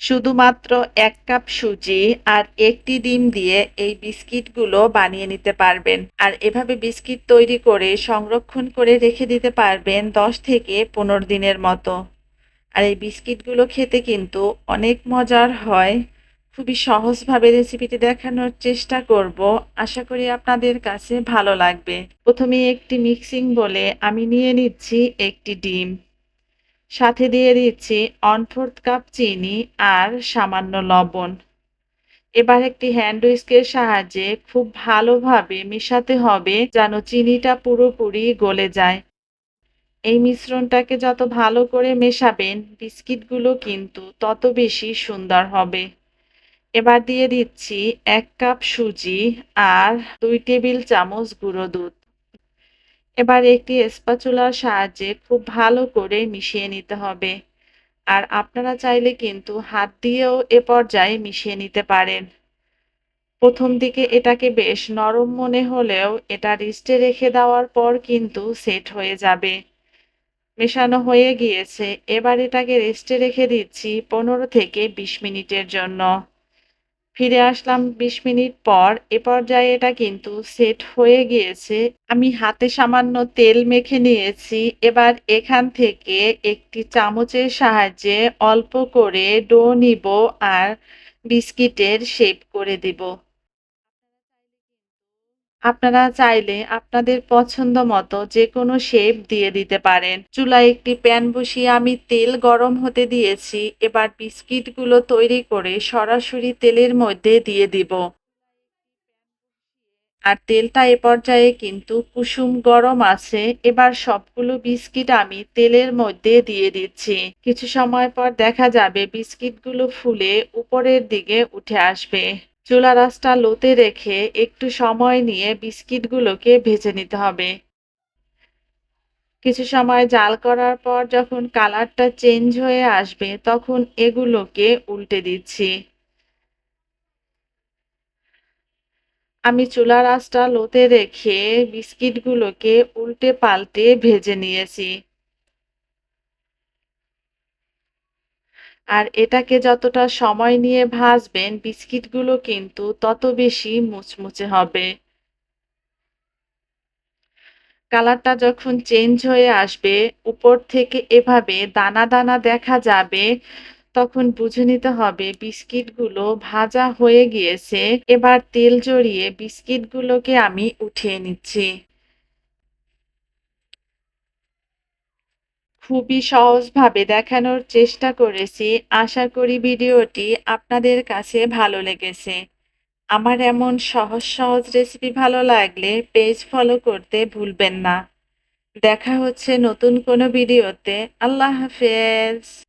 শুধুমাত্র এক কাপ সুজি আর একটি ডিম দিয়ে এই বিস্কিটগুলো বানিয়ে নিতে পারবেন। আর এভাবে বিস্কিট তৈরি করে সংরক্ষণ করে রেখে দিতে পারবেন দশ থেকে পনেরো দিনের মতো। আর এই বিস্কিটগুলো খেতে কিন্তু অনেক মজার হয়। খুবই সহজভাবে রেসিপিটি দেখানোর চেষ্টা করব। আশা করি আপনাদের কাছে ভালো লাগবে। প্রথমে একটি মিক্সিং বলে আমি নিয়ে নিচ্ছি একটি ডিম। সাথে দিয়ে দিচ্ছি ওয়ান ফোর্থ কাপ চিনি আর সামান্য লবণ। এবার একটি হ্যান্ড উইস্কের সাহায্যে খুব ভালোভাবে মেশাতে হবে যেন চিনিটা পুরোপুরি গলে যায়। এই মিশ্রণটাকে যত ভালো করে মেশাবেন, বিস্কিটগুলো কিন্তু তত বেশি সুন্দর হবে। এবার দিয়ে দিচ্ছি এক কাপ সুজি আর দুই টেবিল চামচ গুঁড়ো দুধ। এবার একটি স্পাচুলার সাহায্যে খুব ভালো করে মিশিয়ে নিতে হবে। আর আপনারা চাইলে কিন্তু হাত দিয়েও এ পর্যায়ে মিশিয়ে নিতে পারেন। প্রথম দিকে এটাকে বেশ নরম মনে হলেও এটা রেস্টে রেখে দেওয়ার পর কিন্তু সেট হয়ে যাবে। মেশানো হয়ে গিয়েছে। এবার এটাকে রেস্টে রেখে দিচ্ছি পনেরো থেকে বিশ মিনিটের জন্য। ফিরে আসলাম বিশ মিনিট পর। এ পর্যায়ে এটা কিন্তু সেট হয়ে গিয়েছে। আমি হাতে সামান্য তেল মেখে নিয়েছি। এবার এখান থেকে একটি চামচের সাহায্যে অল্প করে ডো নিব আর বিস্কিটের শেপ করে দিব। আপনারা চাইলে আপনাদের পছন্দ মতো যে কোনো শেপ দিয়ে দিতে পারেন। চুলায় একটি প্যান বসিয়ে আমি তেল গরম হতে দিয়েছি, এবার বিস্কিটগুলো তৈরি করে সরাসরি তেলের মধ্যে দিয়ে দিব। আর তেলটা এ পর্যায়ে কিন্তু কুসুম গরম আছে, এবার সবগুলো বিস্কিট আমি তেলের মধ্যে দিয়ে দিচ্ছি। কিছু সময় পর দেখা যাবে বিস্কিটগুলো ফুলে উপরের দিকে উঠে আসবে। চুলা রাসটা লোতে রেখে একটু সময় নিয়ে বিস্কিটগুলোকে ভেজে নিতে হবে। কিছু সময় জাল করার পর যখন কালারটা চেঞ্জ হয়ে আসবে, তখন এগুলোকে উল্টে দিচ্ছি। আমি চুলা আঁচটা লোতে রেখে বিস্কিটগুলোকে উল্টে পাল্টে ভেজে নিয়েছি। আর এটাকে যতটা সময় নিয়ে ভাজবেন, বিস্কিটগুলো কিন্তু তত বেশি মুচমুচে হবে। কালারটা যখন চেঞ্জ হয়ে আসবে, উপর থেকে এভাবে দানা দানা দেখা যাবে, তখন বুঝে নিতে হবে বিস্কিটগুলো ভাজা হয়ে গিয়েছে। এবার তেল জড়িয়ে বিস্কিটগুলোকে আমি উঠিয়ে নিচ্ছি। খুবই সহজভাবে দেখানোর চেষ্টা করেছি। আশা করি ভিডিওটি আপনাদের কাছে ভালো লেগেছে। আমার এমন সহজ সহজ রেসিপি ভালো লাগলে পেজ ফলো করতে ভুলবেন না। দেখা হচ্ছে নতুন কোনো ভিডিওতে। আল্লাহ হাফেজ।